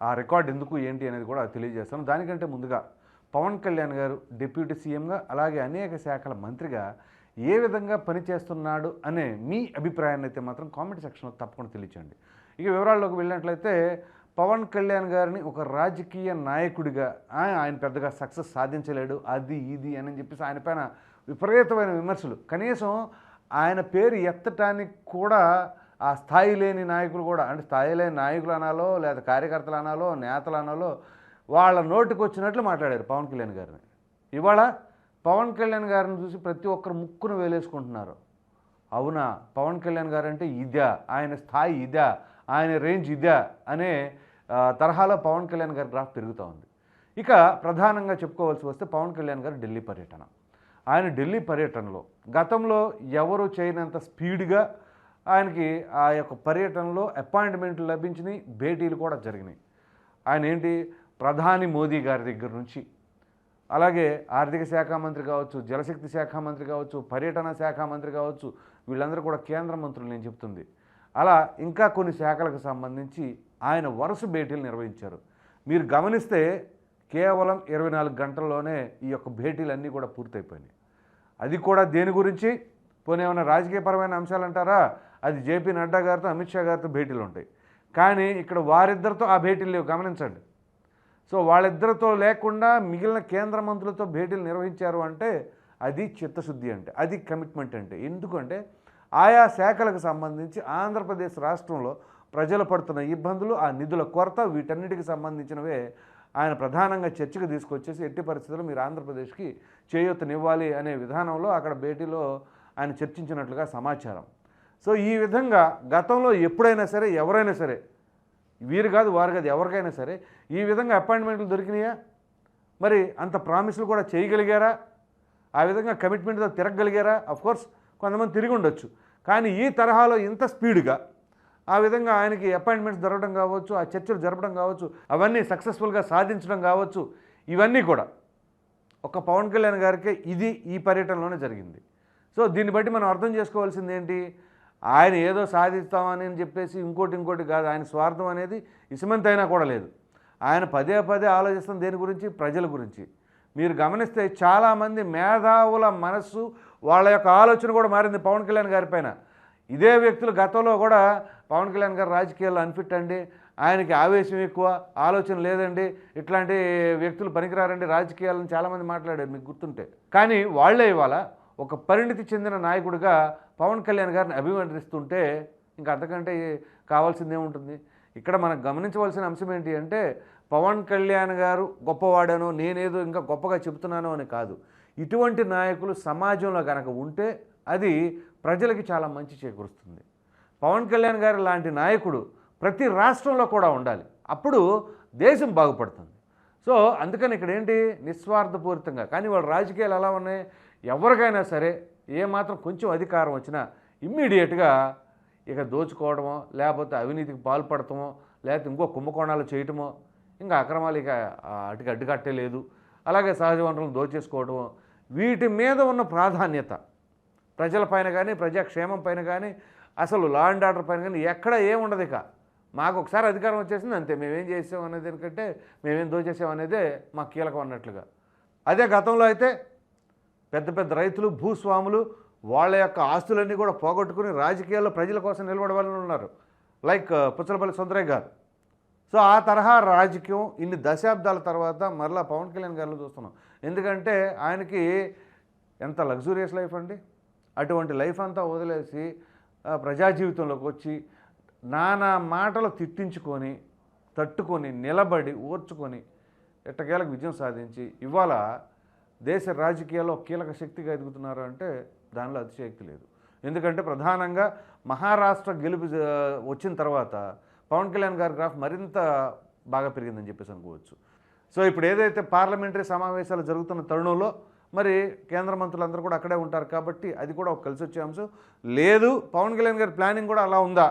ఆ రికార్డ్ ఎందుకు ఏంటి అనేది కూడా తెలియజేస్తాను. దానికంటే ముందుగా పవన్ కళ్యాణ్ గారు డిప్యూటీ సీఎంగా అలాగే అనేక శాఖల మంత్రిగా ఏ విధంగా పనిచేస్తున్నాడు అనే మీ అభిప్రాయాన్ని అయితే మాత్రం కామెంట్ సెక్షన్లో తప్పకుండా తెలియచేయండి. ఇక వివరాల్లోకి వెళ్ళినట్లయితే పవన్ కళ్యాణ్ గారిని ఒక రాజకీయ నాయకుడిగా ఆయన ఆయన పెద్దగా సక్సెస్ సాధించలేడు అది ఇది అని చెప్పేసి ఆయన పైన విపరీతమైన విమర్శలు. కనీసం ఆయన పేరు ఎత్తటానికి కూడా ఆ స్థాయి లేని నాయకులు కూడా అంటే స్థాయి లేని నాయకులు అనాలో లేదా కార్యకర్తలు అనాలో నేతలు అనాలో వాళ్ళ నోటికి వచ్చినట్లు మాట్లాడారు పవన్ కళ్యాణ్ గారిని. ఇవాళ పవన్ కళ్యాణ్ గారిని చూసి ప్రతి ఒక్కరు ముక్కును వేలేసుకుంటున్నారు. అవునా? పవన్ కళ్యాణ్ గారు అంటే ఇదా ఆయన స్థాయి ఇదా ఆయన రేంజ్ ఇదా అనే తరహాలో పవన్ కళ్యాణ్ గారి గ్రాఫ్ పెరుగుతూ ఉంది. ఇక ప్రధానంగా చెప్పుకోవాల్సి వస్తే పవన్ కళ్యాణ్ గారు ఢిల్లీ పర్యటన. ఆయన ఢిల్లీ పర్యటనలో గతంలో ఎవరు చేయనంత స్పీడ్గా ఆయనకి ఆ యొక్క పర్యటనలో అపాయింట్మెంట్లు లభించినాయి భేటీలు కూడా జరిగినాయి. ఆయన ఏంటి? ప్రధాని మోదీ గారి దగ్గర నుంచి. అలాగే ఆర్థిక శాఖ మంత్రి కావచ్చు జలశక్తి శాఖ మంత్రి కావచ్చు పర్యటన శాఖ మంత్రి కావచ్చు వీళ్ళందరూ కూడా కేంద్ర మంత్రులు నేను చెప్తుంది. అలా ఇంకా కొన్ని శాఖలకు సంబంధించి ఆయన వరుస భేటీలు నిర్వహించారు. మీరు గమనిస్తే కేవలం ఇరవై నాలుగు గంటల్లోనే ఈ యొక్క భేటీలన్నీ కూడా పూర్తయిపోయినాయి. అది కూడా దేని గురించి? పోనీ ఏమైనా రాజకీయపరమైన అంశాలు అంటారా అది జేపీ నడ్డా గారితో అమిత్ షా గారితో భేటీలు ఉంటాయి. కానీ ఇక్కడ వారిద్దరితో ఆ భేటీలు లేవు గమనించండి. సో వాళ్ళిద్దరితో లేకుండా మిగిలిన కేంద్ర మంత్రులతో భేటీలు నిర్వహించారు అంటే అది చిత్తశుద్ధి అంటే అది కమిట్మెంట్ అంటే. ఎందుకంటే ఆయా శాఖలకు సంబంధించి ఆంధ్రప్రదేశ్ రాష్ట్రంలో ప్రజలు పడుతున్న ఇబ్బందులు ఆ నిధుల కొరత వీటన్నిటికి సంబంధించినవే ఆయన ప్రధానంగా చర్చకు తీసుకొచ్చేసి ఎట్టి పరిస్థితుల్లో మీరు ఆంధ్రప్రదేశ్కి చేయూతనివ్వాలి అనే విధానంలో అక్కడ భేటీలో ఆయన చర్చించినట్లుగా సమాచారం. సో ఈ విధంగా గతంలో ఎప్పుడైనా సరే ఎవరైనా సరే వీరు కాదు వారు కాదు ఎవరికైనా సరే ఈ విధంగా అపాయింట్మెంట్లు దొరికినాయా? మరి అంత ప్రామిస్లు కూడా చేయగలిగారా? ఆ విధంగా కమిట్మెంట్తో తిరగగలిగారా? కోర్స్ కొంతమంది తిరిగి ఉండొచ్చు. కానీ ఈ తరహాలో ఇంత స్పీడ్గా ఆ విధంగా ఆయనకి అపాయింట్మెంట్స్ దొరకడం కావచ్చు ఆ చర్చలు జరపడం కావచ్చు అవన్నీ సక్సెస్ఫుల్గా సాధించడం కావచ్చు ఇవన్నీ కూడా ఒక పవన్ కళ్యాణ్ గారికే ఇది ఈ పర్యటనలోనే జరిగింది. సో దీన్ని బట్టి మనం అర్థం చేసుకోవాల్సింది ఏంటి? ఆయన ఏదో సాధిస్తామని అని చెప్పేసి ఇంకోటి ఇంకోటి కాదు. ఆయన స్వార్థం అనేది ఇసుమంతైనా కూడా లేదు. ఆయన పదే పదే ఆలోచిస్తాం దేని గురించి? ప్రజల గురించి. మీరు గమనిస్తే చాలామంది మేధావుల మనస్సు వాళ్ళ యొక్క ఆలోచన కూడా మారింది పవన్ కళ్యాణ్ గారి పైన. ఇదే వ్యక్తులు గతంలో కూడా పవన్ కళ్యాణ్ గారు రాజకీయాల్లో అన్ఫిట్ అండి. ఆయనకి ఆవేశం ఎక్కువ ఆలోచన లేదండి. ఇట్లాంటి వ్యక్తులు పనికిరారండి. రాజకీయాలను చాలామంది మాట్లాడారు మీకు గుర్తుంటే. కానీ వాళ్ళే ఇవాళ ఒక పరిణితి చెందిన నాయకుడిగా పవన్ కళ్యాణ్ గారిని అభివర్ణిస్తుంటే ఇంకా అంతకంటే కావాల్సింది ఏముంటుంది? ఇక్కడ మనం గమనించవలసిన అంశం ఏంటి అంటే పవన్ కళ్యాణ్ గారు గొప్పవాడనో నేనేదో ఇంకా గొప్పగా చెబుతున్నానో అని కాదు. ఇటువంటి నాయకులు సమాజంలో కనుక ఉంటే అది ప్రజలకి చాలా మంచి చేకూరుస్తుంది. పవన్ కళ్యాణ్ గారు లాంటి నాయకుడు ప్రతి రాష్ట్రంలో కూడా ఉండాలి. అప్పుడు దేశం బాగుపడుతుంది. సో అందుకని ఇక్కడ ఏంటి? నిస్వార్థపూరితంగా. కానీ వాళ్ళ రాజకీయాలు ఎలా ఉన్నాయి? ఎవరికైనా సరే ఏమాత్రం కొంచెం అధికారం వచ్చినా ఇమ్మీడియట్గా ఇక దోచుకోవడమో లేకపోతే అవినీతికి పాల్పడటమో లేకపోతే ఇంకో కుంభకోణాలు చేయటమో ఇంకా అక్రమాలు ఇక అటుకి అడ్డుకట్టే లేదు. అలాగే సహజ వనరులను దోచేసుకోవటము వీటి మీద ఉన్న ప్రాధాన్యత ప్రజలపైన కానీ ప్రజాక్షేమం పైన కానీ అసలు లా అండ్ ఆర్డర్ పైన కానీ ఎక్కడ ఏముండదు ఇక. మాకు ఒకసారి అధికారం వచ్చేసింది అంతే. మేమేం చేసాం అనేది ఎందుకంటే మేమేం దోచేసాం అనేదే మాకు కీలకం అన్నట్లుగా. అదే గతంలో అయితే పెద్ద పెద్ద రైతులు భూస్వాములు వాళ్ళ యొక్క ఆస్తులన్నీ కూడా పోగొట్టుకుని రాజకీయాల్లో ప్రజల కోసం నిలబడవాలని ఉన్నారు. లైక్ uh, పుచ్చలపల్లి సుందరయ్య గారు. సో ఆ తరహా రాజకీయం ఇన్ని దశాబ్దాల తర్వాత మరలా పవన్ కళ్యాణ్ గారిలో చూస్తున్నాం. ఎందుకంటే ఆయనకి ఎంత లగ్జూరియస్ లైఫ్ అండి? అటువంటి లైఫ్ అంతా వదిలేసి ప్రజా జీవితంలోకి వచ్చి నానా మాటలు తిట్టించుకొని తట్టుకొని నిలబడి ఓర్చుకొని ఎట్టకేలకు విజయం సాధించి ఇవాళ దేశ రాజకీయాల్లో కీలక శక్తిగా ఎదుగుతున్నారు అంటే దానిలో అతిశయక్తి లేదు. ఎందుకంటే ప్రధానంగా మహారాష్ట్ర గెలుపు వచ్చిన తర్వాత పవన్ కళ్యాణ్ గారి గ్రాఫ్ మరింత బాగా పెరిగిందని చెప్పేసి అనుకోవచ్చు. సో ఇప్పుడు ఏదైతే పార్లమెంటరీ సమావేశాలు జరుగుతున్న తరుణంలో మరి కేంద్ర మంత్రులందరూ కూడా అక్కడే ఉంటారు కాబట్టి అది కూడా ఒక కలిసి వచ్చే అంశం. లేదు పవన్ కళ్యాణ్ గారి ప్లానింగ్ కూడా అలా ఉందా?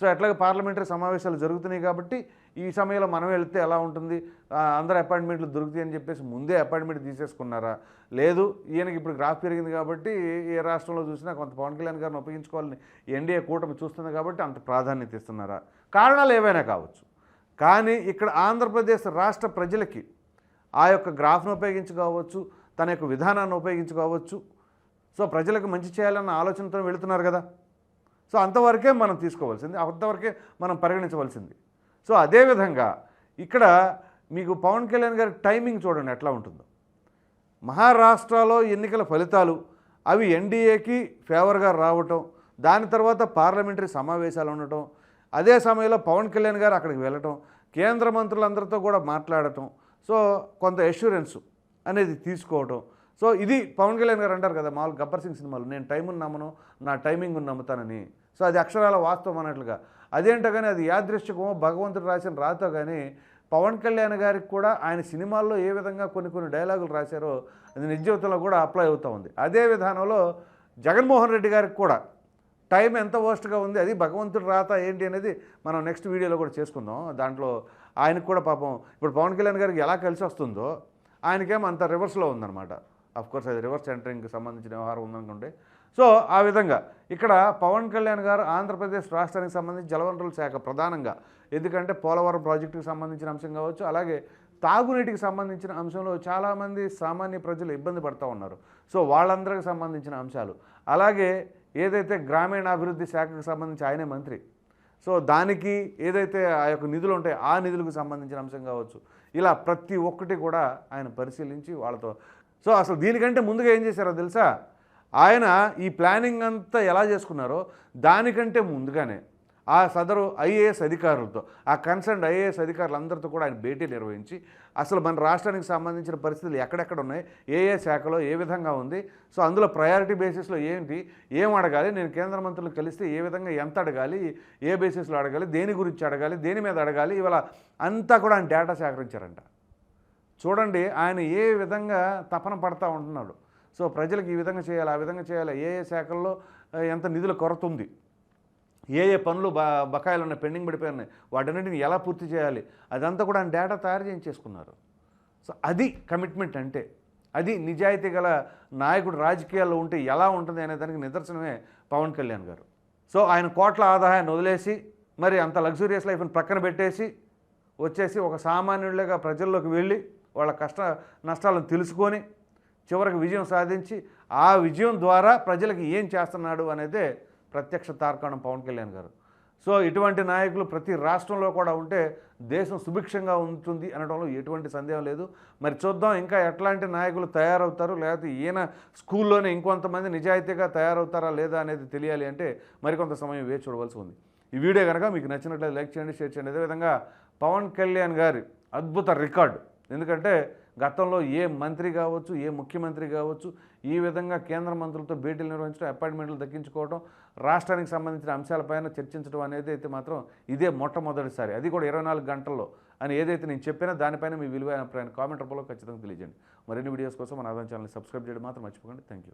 సో ఎట్లాగే పార్లమెంటరీ సమావేశాలు జరుగుతున్నాయి కాబట్టి ఈ సమయంలో మనం వెళ్తే ఎలా ఉంటుంది? అందరు అపాయింట్మెంట్లు దొరుకుతాయి అని చెప్పేసి ముందే అపాయింట్మెంట్ తీసేసుకున్నారా? లేదు ఈయనకి ఇప్పుడు గ్రాఫ్ పెరిగింది కాబట్టి ఏ రాష్ట్రంలో చూసినా కొంత పవన్ కళ్యాణ్ గారిని ఉపయోగించుకోవాలని ఎన్డీఏ కూటమి చూస్తుంది కాబట్టి అంత ప్రాధాన్యత ఇస్తున్నారా? కారణాలు ఏవైనా కావచ్చు. కానీ ఇక్కడ ఆంధ్రప్రదేశ్ రాష్ట్ర ప్రజలకి ఆ యొక్క గ్రాఫ్ను ఉపయోగించుకోవచ్చు తన యొక్క విధానాన్ని ఉపయోగించుకోవచ్చు. సో ప్రజలకు మంచి చేయాలన్న ఆలోచనతో వెళుతున్నారు కదా. సో అంతవరకే మనం తీసుకోవాల్సింది అంతవరకే మనం పరిగణించవలసింది. సో అదేవిధంగా ఇక్కడ మీకు పవన్ కళ్యాణ్ గారి టైమింగ్ చూడండి ఎట్లా ఉంటుందో. మహారాష్ట్రలో ఎన్నికల ఫలితాలు అవి ఎన్డీఏకి ఫేవర్గా రావటం దాని తర్వాత పార్లమెంటరీ సమావేశాలు ఉండటం అదే సమయంలో పవన్ కళ్యాణ్ గారు అక్కడికి వెళ్ళటం కేంద్ర మంత్రులందరితో కూడా మాట్లాడటం సో కొంత ఎష్యూరెన్స్ అనేది తీసుకోవటం. సో ఇది పవన్ కళ్యాణ్ గారు అంటారు కదా మామూలు గబ్బర్ సింగ్ సినిమాలు నేను టైం నమ్మను నా టైమింగ్ నమ్ముతానని. సో అది అక్షరాల వాస్తవం అన్నట్లుగా. అదేంటో కానీ అది యాదృశ్యకమో భగవంతుడు రాసిన రాతో కానీ పవన్ కళ్యాణ్ గారికి కూడా ఆయన సినిమాల్లో ఏ విధంగా కొన్ని కొన్ని డైలాగులు రాశారో అది నిజజీవితంలో కూడా అప్లై అవుతూ ఉంది. అదే విధానంలో జగన్మోహన్ రెడ్డి గారికి కూడా టైం ఎంత వర్స్ట్గా ఉంది అది భగవంతుడు రాత ఏంటి అనేది మనం నెక్స్ట్ వీడియోలో కూడా చేసుకుందాం. దాంట్లో ఆయనకు కూడా పాపం ఇప్పుడు పవన్ కళ్యాణ్ గారికి ఎలా కలిసి వస్తుందో ఆయనకేమో అంత రివర్స్లో ఉందన్నమాట. కోర్స్ అది రివర్స్ ఎంటరింగ్కి సంబంధించిన వ్యవహారం ఉందనుకుంటే. సో ఆ విధంగా ఇక్కడ పవన్ కళ్యాణ్ గారు ఆంధ్రప్రదేశ్ రాష్ట్రానికి సంబంధించి జలవనరుల శాఖ ప్రధానంగా. ఎందుకంటే పోలవరం ప్రాజెక్టుకి సంబంధించిన అంశం కావచ్చు అలాగే తాగునీటికి సంబంధించిన అంశంలో చాలామంది సామాన్య ప్రజలు ఇబ్బంది పడుతూ ఉన్నారు. సో వాళ్ళందరికి సంబంధించిన అంశాలు. అలాగే ఏదైతే గ్రామీణాభివృద్ధి శాఖకు సంబంధించి ఆయనే మంత్రి. సో దానికి ఏదైతే ఆ యొక్క నిధులు ఉంటాయో ఆ నిధులకు సంబంధించిన అంశం కావచ్చు. ఇలా ప్రతి ఒక్కటి కూడా ఆయన పరిశీలించి వాళ్ళతో. సో అసలు దీనికంటే ముందుగా ఏం చేశారో తెలుసా? ఆయన ఈ ప్లానింగ్ అంతా ఎలా చేసుకున్నారో దానికంటే ముందుగానే ఆ సదరు ఐఏఎస్ అధికారులతో ఆ కన్సర్న్ ఐఏఎస్ అధికారులందరితో కూడా ఆయన భేటీ నిర్వహించి అసలు మన రాష్ట్రానికి సంబంధించిన పరిస్థితులు ఎక్కడెక్కడ ఉన్నాయి ఏ ఏ శాఖలో ఏ విధంగా ఉంది సో అందులో ప్రయారిటీ బేసిస్లో ఏంటి ఏం అడగాలి నేను కేంద్ర మంత్రులు కలిస్తే ఏ విధంగా ఎంత అడగాలి ఏ బేసిస్లో అడగాలి దేని గురించి అడగాలి దేని మీద అడగాలి ఇవాళ అంతా కూడా ఆయన డేటా సేకరించారంట. చూడండి ఆయన ఏ విధంగా తపన పడతా ఉంటున్నాడు. సో ప్రజలకు ఈ విధంగా చేయాలి ఆ విధంగా చేయాలి. ఏ ఏ శాఖల్లో ఎంత నిధుల కొరత ఉంది ఏ ఏ పనులు బ బకాయిలు ఉన్నాయి పెండింగ్ పడిపోయినాయి వాటన్నిటిని ఎలా పూర్తి చేయాలి? అదంతా కూడా ఆయన డేటా తయారు చేయించేసుకున్నారు. సో అది కమిట్మెంట్ అంటే అది నిజాయితీ గల నాయకుడు రాజకీయాల్లో ఉంటే ఎలా ఉంటుంది అనే దానికి నిదర్శనమే పవన్ కళ్యాణ్ గారు. సో ఆయన కోట్ల ఆదాయాన్ని వదిలేసి మరి అంత లగ్జూరియస్ లైఫ్ని ప్రక్కన పెట్టేసి వచ్చేసి ఒక సామాన్యుడిగా ప్రజల్లోకి వెళ్ళి వాళ్ళ కష్ట నష్టాలను తెలుసుకొని చివరికి విజయం సాధించి ఆ విజయం ద్వారా ప్రజలకు ఏం చేస్తున్నాడు అనేదే ప్రత్యక్ష తార్కాణం పవన్ కళ్యాణ్ గారు. సో ఇటువంటి నాయకులు ప్రతి రాష్ట్రంలో కూడా ఉంటే దేశం సుభిక్షంగా ఉంటుంది అనడంలో ఎటువంటి సందేహం లేదు. మరి చూద్దాం ఇంకా ఎట్లాంటి నాయకులు తయారవుతారు లేకపోతే ఈయన స్కూల్లోనే ఇంకొంతమంది నిజాయితీగా తయారవుతారా లేదా అనేది తెలియాలి అంటే మరికొంత సమయం వేచి చూడవలసి ఉంది. ఈ వీడియో కనుక మీకు నచ్చినట్లయితే లైక్ చేయండి షేర్ చేయండి. అదేవిధంగా పవన్ కళ్యాణ్ గారి అద్భుత రికార్డు. ఎందుకంటే గతంలో ఏ మంత్రి కావచ్చు ఏ ముఖ్యమంత్రి కావచ్చు ఈ విధంగా కేంద్ర మంత్రులతో భేటీలు నిర్వహించడం అపాయింట్మెంట్లు దక్కించుకోవడం రాష్ట్రానికి సంబంధించిన అంశాలపైన చర్చించడం అనేది అయితే మాత్రం ఇదే మొట్టమొదటిసారి. అది కూడా ఇరవై నాలుగు గంటల్లో అని ఏదైతే నేను చెప్పినా దానిపైన మీ విలువైన అభిప్రాయాన్ని కామెంట్ రూపంలో ఖచ్చితంగా తెలియజేయండి. మరిన్ని వీడియోస్ కోసం మన ఆదాయం ఛానల్ని సబ్స్క్రైబ్ చేయడం మాత్రం మర్చిపోకండి. Thank you